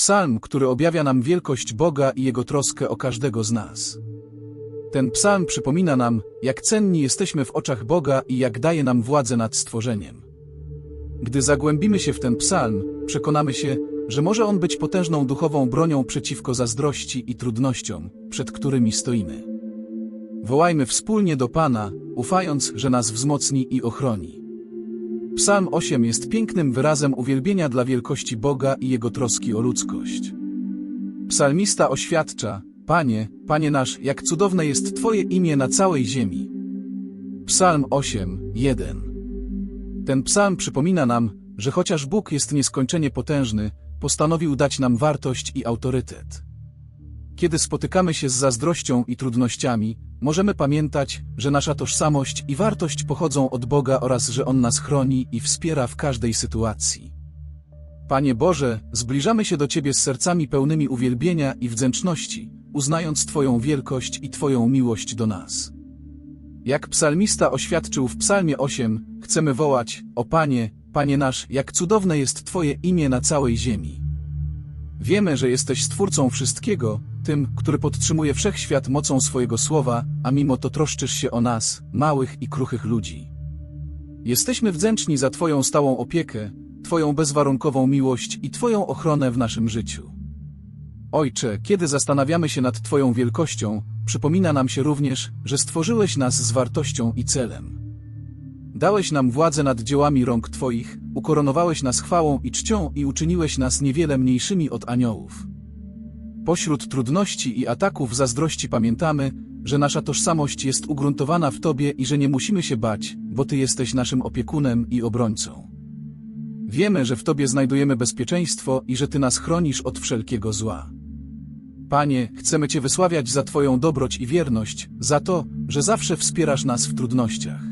Psalm, który objawia nam wielkość Boga i Jego troskę o każdego z nas. Ten psalm przypomina nam, jak cenni jesteśmy w oczach Boga i jak daje nam władzę nad stworzeniem. Gdy zagłębimy się w ten psalm, przekonamy się, że może on być potężną duchową bronią przeciwko zazdrości i trudnościom, przed którymi stoimy. Wołajmy wspólnie do Pana, ufając, że nas wzmocni i ochroni. Psalm 8 jest pięknym wyrazem uwielbienia dla wielkości Boga i Jego troski o ludzkość. Psalmista oświadcza, Panie, Panie nasz, jak cudowne jest Twoje imię na całej ziemi. Psalm 8, 1 Ten psalm przypomina nam, że chociaż Bóg jest nieskończenie potężny, postanowił dać nam wartość i autorytet. Kiedy spotykamy się z zazdrością i trudnościami, możemy pamiętać, że nasza tożsamość i wartość pochodzą od Boga oraz że On nas chroni i wspiera w każdej sytuacji. Panie Boże, zbliżamy się do Ciebie z sercami pełnymi uwielbienia i wdzięczności, uznając Twoją wielkość i Twoją miłość do nas. Jak psalmista oświadczył w psalmie 8, chcemy wołać, o Panie, Panie nasz, jak cudowne jest Twoje imię na całej ziemi. Wiemy, że jesteś Stwórcą wszystkiego, tym, który podtrzymuje wszechświat mocą swojego słowa, a mimo to troszczysz się o nas, małych i kruchych ludzi. Jesteśmy wdzięczni za Twoją stałą opiekę, Twoją bezwarunkową miłość i Twoją ochronę w naszym życiu. Ojcze, kiedy zastanawiamy się nad Twoją wielkością, przypomina nam się również, że stworzyłeś nas z wartością i celem. Dałeś nam władzę nad dziełami rąk Twoich, ukoronowałeś nas chwałą i czcią i uczyniłeś nas niewiele mniejszymi od aniołów. Pośród trudności i ataków zazdrości pamiętamy, że nasza tożsamość jest ugruntowana w Tobie i że nie musimy się bać, bo Ty jesteś naszym opiekunem i obrońcą. Wiemy, że w Tobie znajdujemy bezpieczeństwo i że Ty nas chronisz od wszelkiego zła. Panie, chcemy Cię wysławiać za Twoją dobroć i wierność, za to, że zawsze wspierasz nas w trudnościach.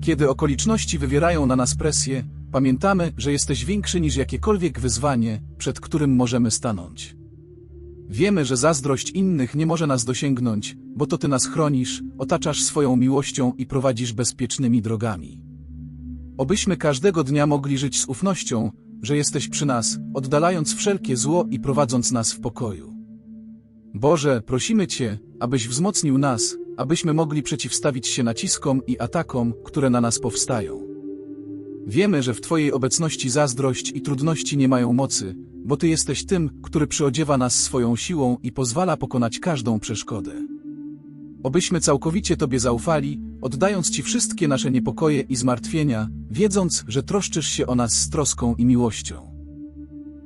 Kiedy okoliczności wywierają na nas presję, pamiętamy, że jesteś większy niż jakiekolwiek wyzwanie, przed którym możemy stanąć. Wiemy, że zazdrość innych nie może nas dosięgnąć, bo to Ty nas chronisz, otaczasz swoją miłością i prowadzisz bezpiecznymi drogami. Obyśmy każdego dnia mogli żyć z ufnością, że jesteś przy nas, oddalając wszelkie zło i prowadząc nas w pokoju. Boże, prosimy Cię, abyś wzmocnił nas, abyśmy mogli przeciwstawić się naciskom i atakom, które na nas powstają. Wiemy, że w Twojej obecności zazdrość i trudności nie mają mocy, bo Ty jesteś tym, który przyodziewa nas swoją siłą i pozwala pokonać każdą przeszkodę. Obyśmy całkowicie Tobie zaufali, oddając Ci wszystkie nasze niepokoje i zmartwienia, wiedząc, że troszczysz się o nas z troską i miłością.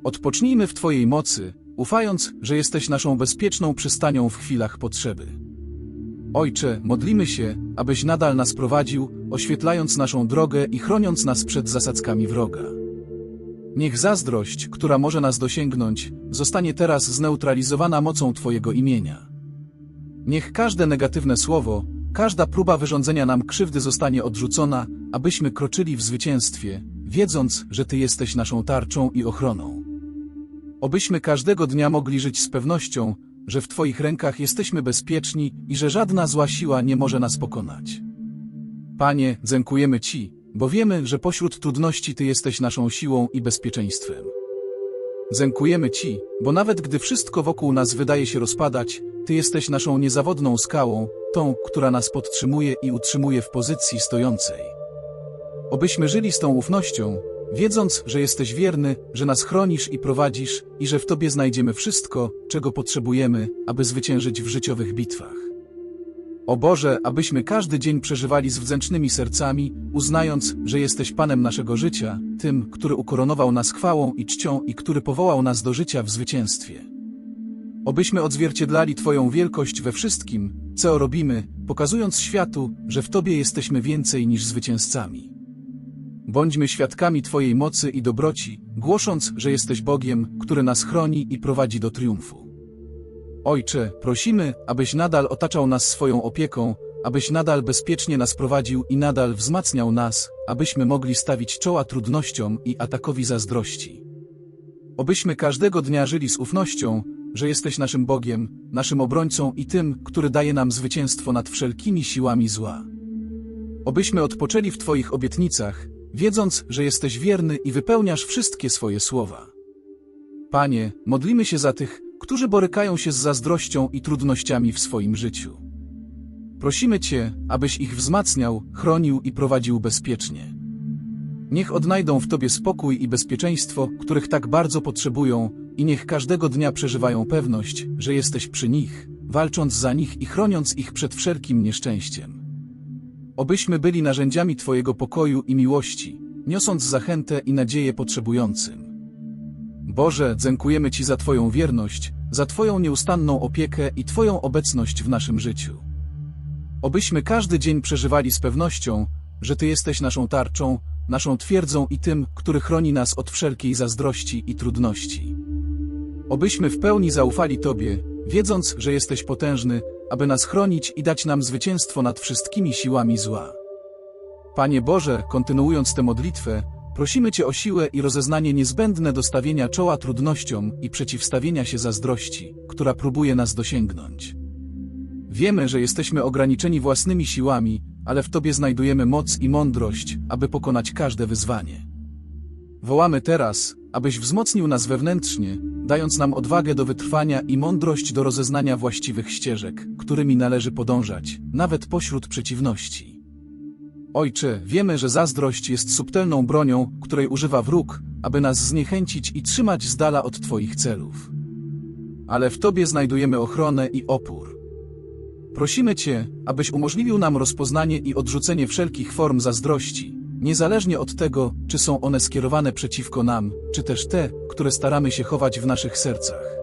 Odpocznijmy w Twojej mocy, ufając, że jesteś naszą bezpieczną przystanią w chwilach potrzeby. Ojcze, modlimy się, abyś nadal nas prowadził, oświetlając naszą drogę i chroniąc nas przed zasadzkami wroga. Niech zazdrość, która może nas dosięgnąć, zostanie teraz zneutralizowana mocą Twojego imienia. Niech każde negatywne słowo, każda próba wyrządzenia nam krzywdy zostanie odrzucona, abyśmy kroczyli w zwycięstwie, wiedząc, że Ty jesteś naszą tarczą i ochroną. Obyśmy każdego dnia mogli żyć z pewnością, że w Twoich rękach jesteśmy bezpieczni i że żadna zła siła nie może nas pokonać. Panie, dziękujemy Ci, bo wiemy, że pośród trudności Ty jesteś naszą siłą i bezpieczeństwem. Dziękujemy Ci, bo nawet gdy wszystko wokół nas wydaje się rozpadać, Ty jesteś naszą niezawodną skałą, tą, która nas podtrzymuje i utrzymuje w pozycji stojącej. Obyśmy żyli z tą ufnością, wiedząc, że jesteś wierny, że nas chronisz i prowadzisz i że w Tobie znajdziemy wszystko, czego potrzebujemy, aby zwyciężyć w życiowych bitwach. O Boże, abyśmy każdy dzień przeżywali z wdzięcznymi sercami, uznając, że jesteś Panem naszego życia, tym, który ukoronował nas chwałą i czcią i który powołał nas do życia w zwycięstwie. Obyśmy odzwierciedlali Twoją wielkość we wszystkim, co robimy, pokazując światu, że w Tobie jesteśmy więcej niż zwycięzcami. Bądźmy świadkami Twojej mocy i dobroci, głosząc, że jesteś Bogiem, który nas chroni i prowadzi do triumfu. Ojcze, prosimy, abyś nadal otaczał nas swoją opieką, abyś nadal bezpiecznie nas prowadził i nadal wzmacniał nas, abyśmy mogli stawić czoła trudnościom i atakowi zazdrości. Obyśmy każdego dnia żyli z ufnością, że jesteś naszym Bogiem, naszym obrońcą i tym, który daje nam zwycięstwo nad wszelkimi siłami zła. Obyśmy odpoczęli w Twoich obietnicach, wiedząc, że jesteś wierny i wypełniasz wszystkie swoje słowa. Panie, modlimy się za tych, którzy borykają się z zazdrością i trudnościami w swoim życiu. Prosimy Cię, abyś ich wzmacniał, chronił i prowadził bezpiecznie. Niech odnajdą w Tobie spokój i bezpieczeństwo, których tak bardzo potrzebują, i niech każdego dnia przeżywają pewność, że jesteś przy nich, walcząc za nich i chroniąc ich przed wszelkim nieszczęściem. Obyśmy byli narzędziami Twojego pokoju i miłości, niosąc zachętę i nadzieję potrzebującym. Boże, dziękujemy Ci za Twoją wierność, za Twoją nieustanną opiekę i Twoją obecność w naszym życiu. Obyśmy każdy dzień przeżywali z pewnością, że Ty jesteś naszą tarczą, naszą twierdzą i tym, który chroni nas od wszelkiej zazdrości i trudności. Obyśmy w pełni zaufali Tobie, wiedząc, że jesteś potężny, aby nas chronić i dać nam zwycięstwo nad wszystkimi siłami zła. Panie Boże, kontynuując tę modlitwę, prosimy Cię o siłę i rozeznanie niezbędne do stawienia czoła trudnościom i przeciwstawienia się zazdrości, która próbuje nas dosięgnąć. Wiemy, że jesteśmy ograniczeni własnymi siłami, ale w Tobie znajdujemy moc i mądrość, aby pokonać każde wyzwanie. Wołamy teraz, abyś wzmocnił nas wewnętrznie, dając nam odwagę do wytrwania i mądrość do rozeznania właściwych ścieżek, którymi należy podążać, nawet pośród przeciwności. Ojcze, wiemy, że zazdrość jest subtelną bronią, której używa wróg, aby nas zniechęcić i trzymać z dala od Twoich celów. Ale w Tobie znajdujemy ochronę i opór. Prosimy Cię, abyś umożliwił nam rozpoznanie i odrzucenie wszelkich form zazdrości, niezależnie od tego, czy są one skierowane przeciwko nam, czy też te, które staramy się chować w naszych sercach.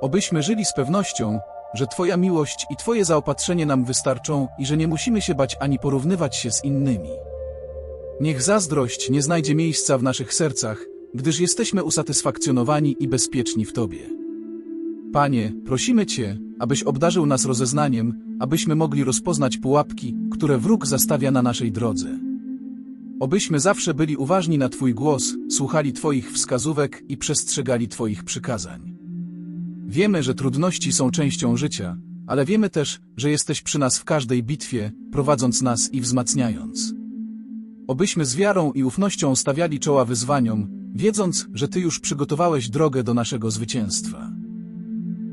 Obyśmy żyli z pewnością, że Twoja miłość i Twoje zaopatrzenie nam wystarczą i że nie musimy się bać ani porównywać się z innymi. Niech zazdrość nie znajdzie miejsca w naszych sercach, gdyż jesteśmy usatysfakcjonowani i bezpieczni w Tobie. Panie, prosimy Cię, abyś obdarzył nas rozeznaniem, abyśmy mogli rozpoznać pułapki, które wróg zastawia na naszej drodze. Obyśmy zawsze byli uważni na Twój głos, słuchali Twoich wskazówek i przestrzegali Twoich przykazań. Wiemy, że trudności są częścią życia, ale wiemy też, że jesteś przy nas w każdej bitwie, prowadząc nas i wzmacniając. Obyśmy z wiarą i ufnością stawiali czoła wyzwaniom, wiedząc, że Ty już przygotowałeś drogę do naszego zwycięstwa.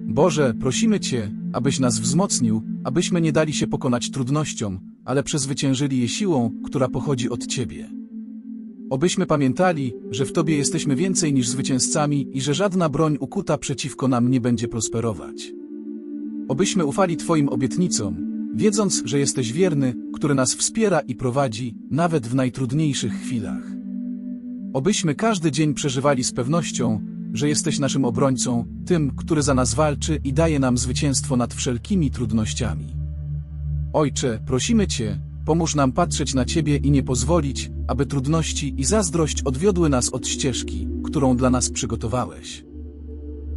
Boże, prosimy Cię, abyś nas wzmocnił, abyśmy nie dali się pokonać trudnościom, ale przezwyciężyli je siłą, która pochodzi od Ciebie. Obyśmy pamiętali, że w Tobie jesteśmy więcej niż zwycięzcami i że żadna broń ukuta przeciwko nam nie będzie prosperować. Obyśmy ufali Twoim obietnicom, wiedząc, że jesteś wierny, który nas wspiera i prowadzi, nawet w najtrudniejszych chwilach. Obyśmy każdy dzień przeżywali z pewnością, że jesteś naszym obrońcą, tym, który za nas walczy i daje nam zwycięstwo nad wszelkimi trudnościami. Ojcze, prosimy Cię, pomóż nam patrzeć na Ciebie i nie pozwolić, aby trudności i zazdrość odwiodły nas od ścieżki, którą dla nas przygotowałeś.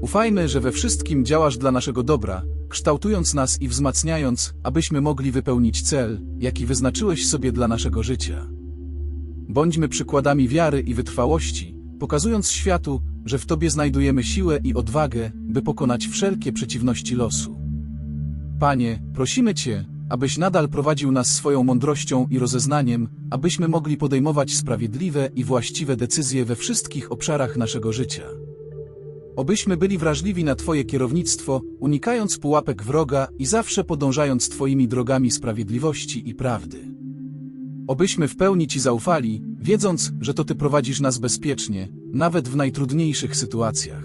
Ufajmy, że we wszystkim działasz dla naszego dobra, kształtując nas i wzmacniając, abyśmy mogli wypełnić cel, jaki wyznaczyłeś sobie dla naszego życia. Bądźmy przykładami wiary i wytrwałości, pokazując światu, że w Tobie znajdujemy siłę i odwagę, by pokonać wszelkie przeciwności losu. Panie, prosimy Cię, abyś nadal prowadził nas swoją mądrością i rozeznaniem, abyśmy mogli podejmować sprawiedliwe i właściwe decyzje we wszystkich obszarach naszego życia. Obyśmy byli wrażliwi na Twoje kierownictwo, unikając pułapek wroga i zawsze podążając Twoimi drogami sprawiedliwości i prawdy. Obyśmy w pełni Ci zaufali, wiedząc, że to Ty prowadzisz nas bezpiecznie, nawet w najtrudniejszych sytuacjach.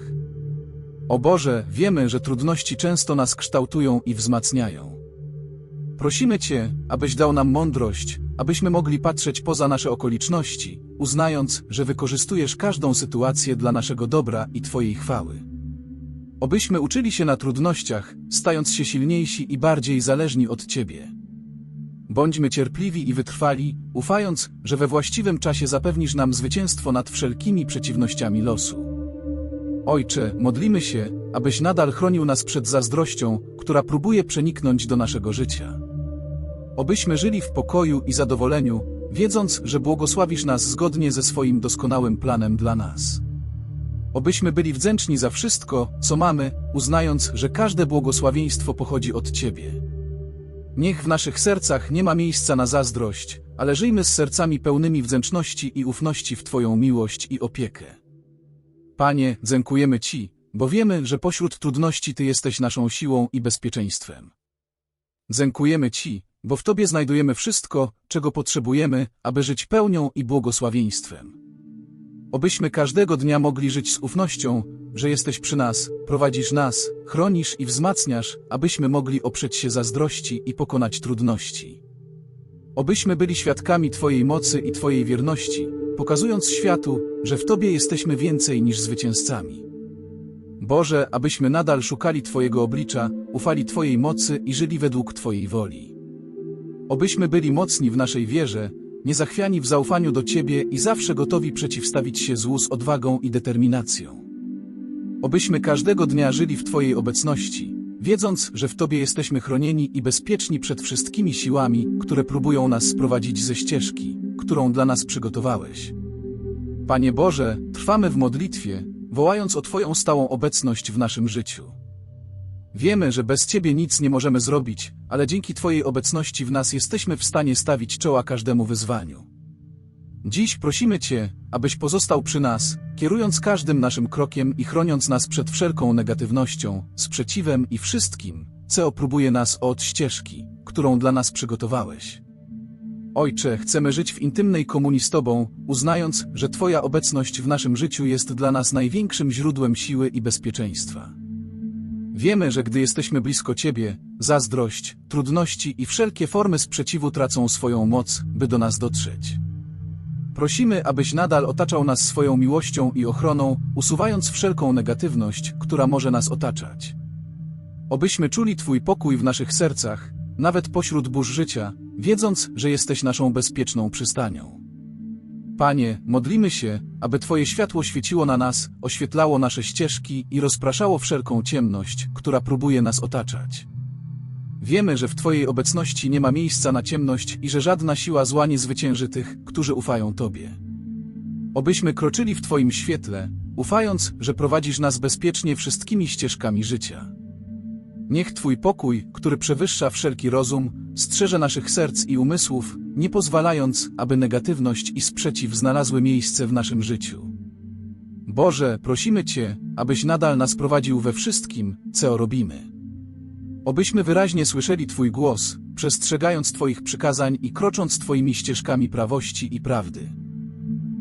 O Boże, wiemy, że trudności często nas kształtują i wzmacniają. Prosimy Cię, abyś dał nam mądrość, abyśmy mogli patrzeć poza nasze okoliczności, uznając, że wykorzystujesz każdą sytuację dla naszego dobra i Twojej chwały. Obyśmy uczyli się na trudnościach, stając się silniejsi i bardziej zależni od Ciebie. Bądźmy cierpliwi i wytrwali, ufając, że we właściwym czasie zapewnisz nam zwycięstwo nad wszelkimi przeciwnościami losu. Ojcze, modlimy się, abyś nadal chronił nas przed zazdrością, która próbuje przeniknąć do naszego życia. Obyśmy żyli w pokoju i zadowoleniu, wiedząc, że błogosławisz nas zgodnie ze swoim doskonałym planem dla nas. Obyśmy byli wdzięczni za wszystko, co mamy, uznając, że każde błogosławieństwo pochodzi od Ciebie. Niech w naszych sercach nie ma miejsca na zazdrość, ale żyjmy z sercami pełnymi wdzięczności i ufności w Twoją miłość i opiekę. Panie, dziękujemy Ci, bo wiemy, że pośród trudności Ty jesteś naszą siłą i bezpieczeństwem. Dziękujemy Ci, bo w Tobie znajdujemy wszystko, czego potrzebujemy, aby żyć pełnią i błogosławieństwem. Obyśmy każdego dnia mogli żyć z ufnością, że jesteś przy nas, prowadzisz nas, chronisz i wzmacniasz, abyśmy mogli oprzeć się zazdrości i pokonać trudności. Obyśmy byli świadkami Twojej mocy i Twojej wierności, pokazując światu, że w Tobie jesteśmy więcej niż zwycięzcami. Boże, abyśmy nadal szukali Twojego oblicza, ufali Twojej mocy i żyli według Twojej woli. Obyśmy byli mocni w naszej wierze, niezachwiani w zaufaniu do Ciebie i zawsze gotowi przeciwstawić się złu z odwagą i determinacją. Obyśmy każdego dnia żyli w Twojej obecności, wiedząc, że w Tobie jesteśmy chronieni i bezpieczni przed wszystkimi siłami, które próbują nas sprowadzić ze ścieżki, którą dla nas przygotowałeś. Panie Boże, trwamy w modlitwie, wołając o Twoją stałą obecność w naszym życiu. Wiemy, że bez Ciebie nic nie możemy zrobić, ale dzięki Twojej obecności w nas jesteśmy w stanie stawić czoła każdemu wyzwaniu. Dziś prosimy Cię, abyś pozostał przy nas, kierując każdym naszym krokiem i chroniąc nas przed wszelką negatywnością, sprzeciwem i wszystkim, co próbuje nas od ścieżki, którą dla nas przygotowałeś. Ojcze, chcemy żyć w intymnej komunii z Tobą, uznając, że Twoja obecność w naszym życiu jest dla nas największym źródłem siły i bezpieczeństwa. Wiemy, że gdy jesteśmy blisko Ciebie, zazdrość, trudności i wszelkie formy sprzeciwu tracą swoją moc, by do nas dotrzeć. Prosimy, abyś nadal otaczał nas swoją miłością i ochroną, usuwając wszelką negatywność, która może nas otaczać. Obyśmy czuli Twój pokój w naszych sercach, nawet pośród burz życia, wiedząc, że jesteś naszą bezpieczną przystanią. Panie, modlimy się, aby Twoje światło świeciło na nas, oświetlało nasze ścieżki i rozpraszało wszelką ciemność, która próbuje nas otaczać. Wiemy, że w Twojej obecności nie ma miejsca na ciemność i że żadna siła zła nie zwycięży tych, którzy ufają Tobie. Obyśmy kroczyli w Twoim świetle, ufając, że prowadzisz nas bezpiecznie wszystkimi ścieżkami życia. Niech Twój pokój, który przewyższa wszelki rozum, strzeże naszych serc i umysłów, nie pozwalając, aby negatywność i sprzeciw znalazły miejsce w naszym życiu. Boże, prosimy Cię, abyś nadal nas prowadził we wszystkim, co robimy. Obyśmy wyraźnie słyszeli Twój głos, przestrzegając Twoich przykazań i krocząc Twoimi ścieżkami prawości i prawdy.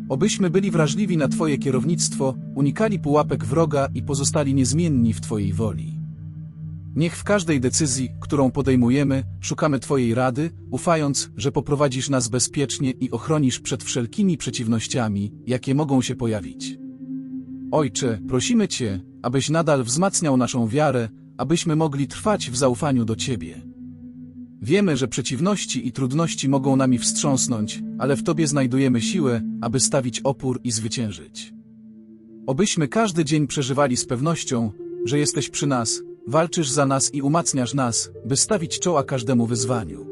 Obyśmy byli wrażliwi na Twoje kierownictwo, unikali pułapek wroga i pozostali niezmienni w Twojej woli. Niech w każdej decyzji, którą podejmujemy, szukamy Twojej rady, ufając, że poprowadzisz nas bezpiecznie i ochronisz przed wszelkimi przeciwnościami, jakie mogą się pojawić. Ojcze, prosimy Cię, abyś nadal wzmacniał naszą wiarę, abyśmy mogli trwać w zaufaniu do Ciebie. Wiemy, że przeciwności i trudności mogą nami wstrząsnąć, ale w Tobie znajdujemy siłę, aby stawić opór i zwyciężyć. Obyśmy każdy dzień przeżywali z pewnością, że jesteś przy nas, Walczysz za nas i umacniasz nas, by stawić czoła każdemu wyzwaniu.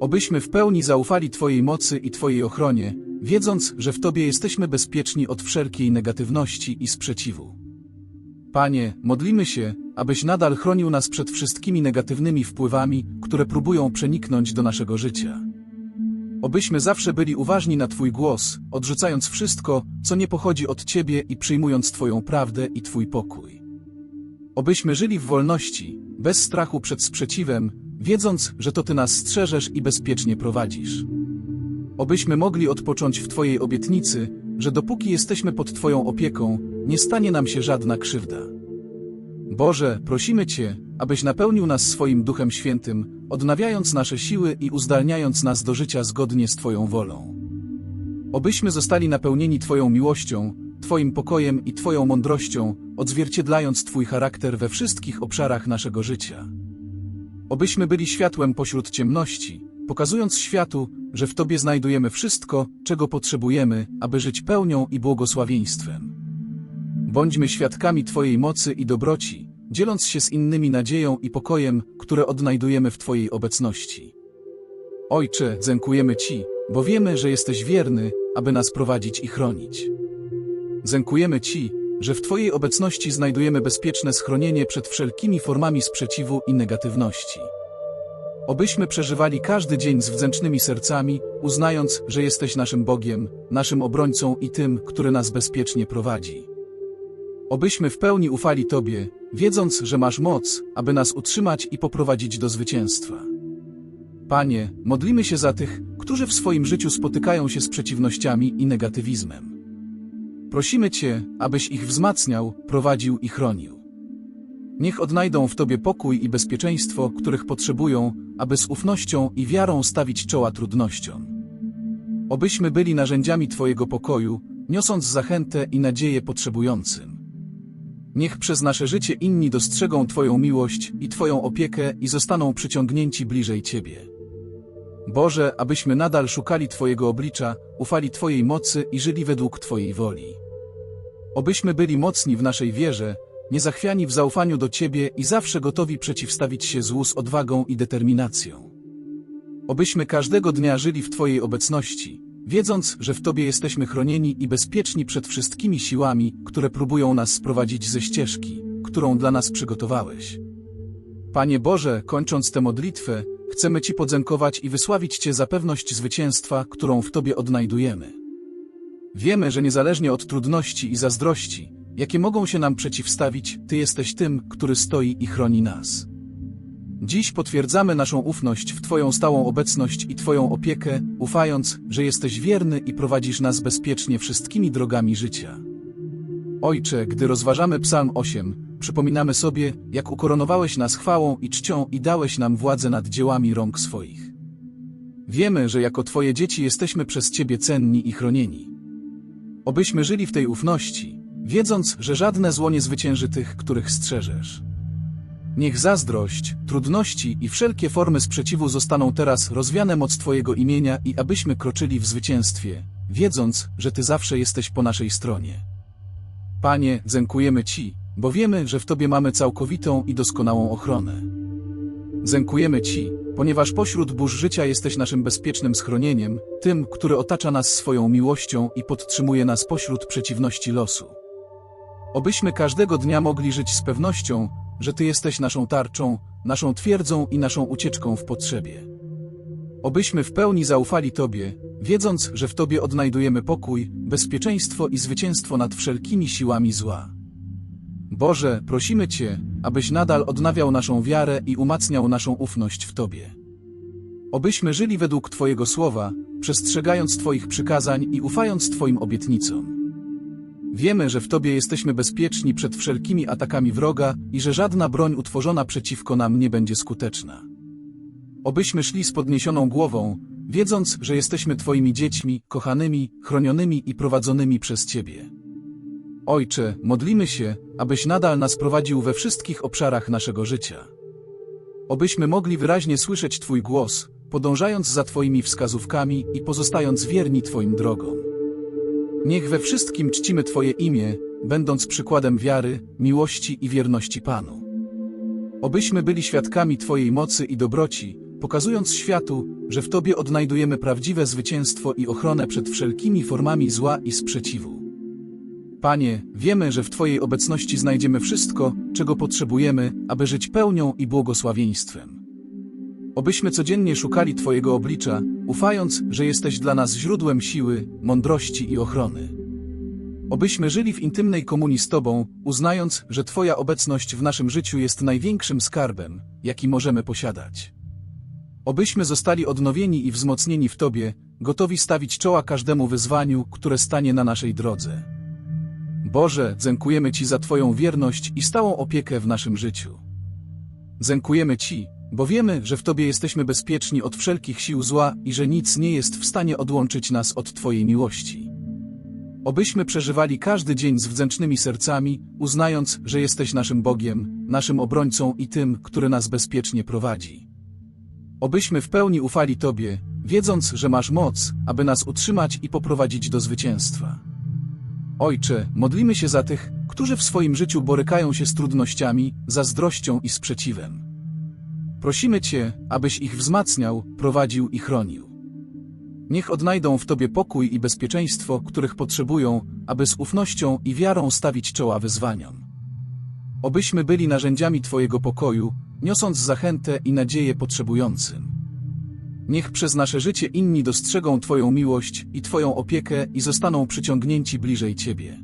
Obyśmy w pełni zaufali Twojej mocy i Twojej ochronie, wiedząc, że w Tobie jesteśmy bezpieczni od wszelkiej negatywności i sprzeciwu. Panie, modlimy się, abyś nadal chronił nas przed wszystkimi negatywnymi wpływami, które próbują przeniknąć do naszego życia. Obyśmy zawsze byli uważni na Twój głos, odrzucając wszystko, co nie pochodzi od Ciebie i przyjmując Twoją prawdę i Twój pokój. Obyśmy żyli w wolności, bez strachu przed sprzeciwem, wiedząc, że to Ty nas strzeżesz i bezpiecznie prowadzisz. Obyśmy mogli odpocząć w Twojej obietnicy, że dopóki jesteśmy pod Twoją opieką, nie stanie nam się żadna krzywda. Boże, prosimy Cię, abyś napełnił nas swoim Duchem Świętym, odnawiając nasze siły i uzdalniając nas do życia zgodnie z Twoją wolą. Obyśmy zostali napełnieni Twoją miłością, Twoim pokojem i Twoją mądrością, odzwierciedlając Twój charakter we wszystkich obszarach naszego życia. Obyśmy byli światłem pośród ciemności, pokazując światu, że w Tobie znajdujemy wszystko, czego potrzebujemy, aby żyć pełnią i błogosławieństwem. Bądźmy świadkami Twojej mocy i dobroci, dzieląc się z innymi nadzieją i pokojem, które odnajdujemy w Twojej obecności. Ojcze, dziękujemy Ci, bo wiemy, że jesteś wierny, aby nas prowadzić i chronić. Dziękujemy Ci, że w Twojej obecności znajdujemy bezpieczne schronienie przed wszelkimi formami sprzeciwu i negatywności. Obyśmy przeżywali każdy dzień z wdzięcznymi sercami, uznając, że jesteś naszym Bogiem, naszym obrońcą i tym, który nas bezpiecznie prowadzi. Obyśmy w pełni ufali Tobie, wiedząc, że masz moc, aby nas utrzymać i poprowadzić do zwycięstwa. Panie, modlimy się za tych, którzy w swoim życiu spotykają się z przeciwnościami i negatywizmem. Prosimy Cię, abyś ich wzmacniał, prowadził i chronił. Niech odnajdą w Tobie pokój i bezpieczeństwo, których potrzebują, aby z ufnością i wiarą stawić czoła trudnościom. Obyśmy byli narzędziami Twojego pokoju, niosąc zachętę i nadzieję potrzebującym. Niech przez nasze życie inni dostrzegą Twoją miłość i Twoją opiekę i zostaną przyciągnięci bliżej Ciebie. Boże, abyśmy nadal szukali Twojego oblicza, ufali Twojej mocy i żyli według Twojej woli. Obyśmy byli mocni w naszej wierze, niezachwiani w zaufaniu do Ciebie i zawsze gotowi przeciwstawić się złu z odwagą i determinacją. Obyśmy każdego dnia żyli w Twojej obecności, wiedząc, że w Tobie jesteśmy chronieni i bezpieczni przed wszystkimi siłami, które próbują nas sprowadzić ze ścieżki, którą dla nas przygotowałeś. Panie Boże, kończąc tę modlitwę, chcemy Ci podziękować i wysławić Cię za pewność zwycięstwa, którą w Tobie odnajdujemy. Wiemy, że niezależnie od trudności i zazdrości, jakie mogą się nam przeciwstawić, Ty jesteś tym, który stoi i chroni nas. Dziś potwierdzamy naszą ufność w Twoją stałą obecność i Twoją opiekę, ufając, że jesteś wierny i prowadzisz nas bezpiecznie wszystkimi drogami życia. Ojcze, gdy rozważamy Psalm 8, przypominamy sobie, jak ukoronowałeś nas chwałą i czcią i dałeś nam władzę nad dziełami rąk swoich. Wiemy, że jako Twoje dzieci jesteśmy przez Ciebie cenni i chronieni. Obyśmy żyli w tej ufności, wiedząc, że żadne zło nie zwycięży tych, których strzeżesz. Niech zazdrość, trudności i wszelkie formy sprzeciwu zostaną teraz rozwiane moc Twojego imienia i abyśmy kroczyli w zwycięstwie, wiedząc, że Ty zawsze jesteś po naszej stronie. Panie, dziękujemy Ci, bo wiemy, że w Tobie mamy całkowitą i doskonałą ochronę. Dziękujemy Ci, ponieważ pośród burz życia jesteś naszym bezpiecznym schronieniem, tym, który otacza nas swoją miłością i podtrzymuje nas pośród przeciwności losu. Obyśmy każdego dnia mogli żyć z pewnością, że Ty jesteś naszą tarczą, naszą twierdzą i naszą ucieczką w potrzebie. Obyśmy w pełni zaufali Tobie, wiedząc, że w Tobie odnajdujemy pokój, bezpieczeństwo i zwycięstwo nad wszelkimi siłami zła. Boże, prosimy Cię, abyś nadal odnawiał naszą wiarę i umacniał naszą ufność w Tobie. Obyśmy żyli według Twojego słowa, przestrzegając Twoich przykazań i ufając Twoim obietnicom. Wiemy, że w Tobie jesteśmy bezpieczni przed wszelkimi atakami wroga i że żadna broń utworzona przeciwko nam nie będzie skuteczna. Obyśmy szli z podniesioną głową, wiedząc, że jesteśmy Twoimi dziećmi, kochanymi, chronionymi i prowadzonymi przez Ciebie. Ojcze, modlimy się, abyś nadal nas prowadził we wszystkich obszarach naszego życia. Obyśmy mogli wyraźnie słyszeć Twój głos, podążając za Twoimi wskazówkami i pozostając wierni Twoim drogom. Niech we wszystkim czcimy Twoje imię, będąc przykładem wiary, miłości i wierności Panu. Obyśmy byli świadkami Twojej mocy i dobroci, pokazując światu, że w Tobie odnajdujemy prawdziwe zwycięstwo i ochronę przed wszelkimi formami zła i sprzeciwu. Panie, wiemy, że w Twojej obecności znajdziemy wszystko, czego potrzebujemy, aby żyć pełnią i błogosławieństwem. Obyśmy codziennie szukali Twojego oblicza, ufając, że jesteś dla nas źródłem siły, mądrości i ochrony. Obyśmy żyli w intymnej komunii z Tobą, uznając, że Twoja obecność w naszym życiu jest największym skarbem, jaki możemy posiadać. Obyśmy zostali odnowieni i wzmocnieni w Tobie, gotowi stawić czoła każdemu wyzwaniu, które stanie na naszej drodze. Boże, dziękujemy Ci za Twoją wierność i stałą opiekę w naszym życiu. Dziękujemy Ci, bo wiemy, że w Tobie jesteśmy bezpieczni od wszelkich sił zła i że nic nie jest w stanie odłączyć nas od Twojej miłości. Obyśmy przeżywali każdy dzień z wdzięcznymi sercami, uznając, że jesteś naszym Bogiem, naszym obrońcą i tym, który nas bezpiecznie prowadzi. Obyśmy w pełni ufali Tobie, wiedząc, że masz moc, aby nas utrzymać i poprowadzić do zwycięstwa. Ojcze, modlimy się za tych, którzy w swoim życiu borykają się z trudnościami, zazdrością i sprzeciwem. Prosimy Cię, abyś ich wzmacniał, prowadził i chronił. Niech odnajdą w Tobie pokój i bezpieczeństwo, których potrzebują, aby z ufnością i wiarą stawić czoła wyzwaniom. Obyśmy byli narzędziami Twojego pokoju, niosąc zachętę i nadzieję potrzebującym. Niech przez nasze życie inni dostrzegą Twoją miłość i Twoją opiekę i zostaną przyciągnięci bliżej Ciebie.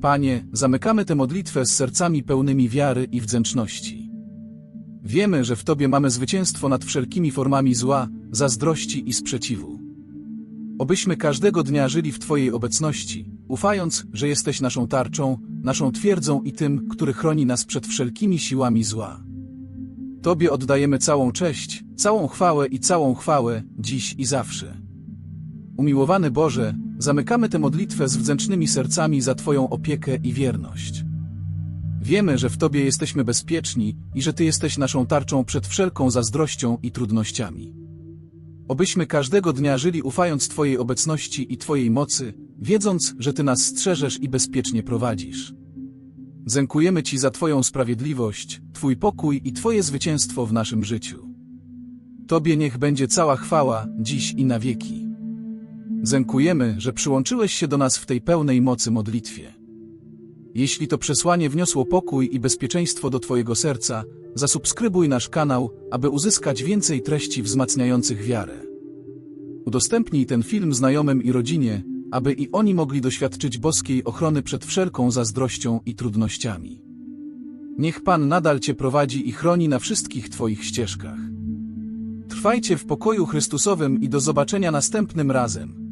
Panie, zamykamy tę modlitwę z sercami pełnymi wiary i wdzięczności. Wiemy, że w Tobie mamy zwycięstwo nad wszelkimi formami zła, zazdrości i sprzeciwu. Obyśmy każdego dnia żyli w Twojej obecności, ufając, że jesteś naszą tarczą, naszą twierdzą i tym, który chroni nas przed wszelkimi siłami zła. Tobie oddajemy całą cześć, całą chwałę i całą chwałę, dziś i zawsze. Umiłowany Boże, zamykamy tę modlitwę z wdzięcznymi sercami za Twoją opiekę i wierność. Wiemy, że w Tobie jesteśmy bezpieczni i że Ty jesteś naszą tarczą przed wszelką zazdrością i trudnościami. Obyśmy każdego dnia żyli ufając Twojej obecności i Twojej mocy, wiedząc, że Ty nas strzeżesz i bezpiecznie prowadzisz. Dziękujemy Ci za Twoją sprawiedliwość, Twój pokój i Twoje zwycięstwo w naszym życiu. Tobie niech będzie cała chwała, dziś i na wieki. Dziękujemy, że przyłączyłeś się do nas w tej pełnej mocy modlitwie. Jeśli to przesłanie wniosło pokój i bezpieczeństwo do Twojego serca, zasubskrybuj nasz kanał, aby uzyskać więcej treści wzmacniających wiarę. Udostępnij ten film znajomym i rodzinie, aby i oni mogli doświadczyć boskiej ochrony przed wszelką zazdrością i trudnościami. Niech Pan nadal Cię prowadzi i chroni na wszystkich Twoich ścieżkach. Trwajcie w pokoju Chrystusowym i do zobaczenia następnym razem.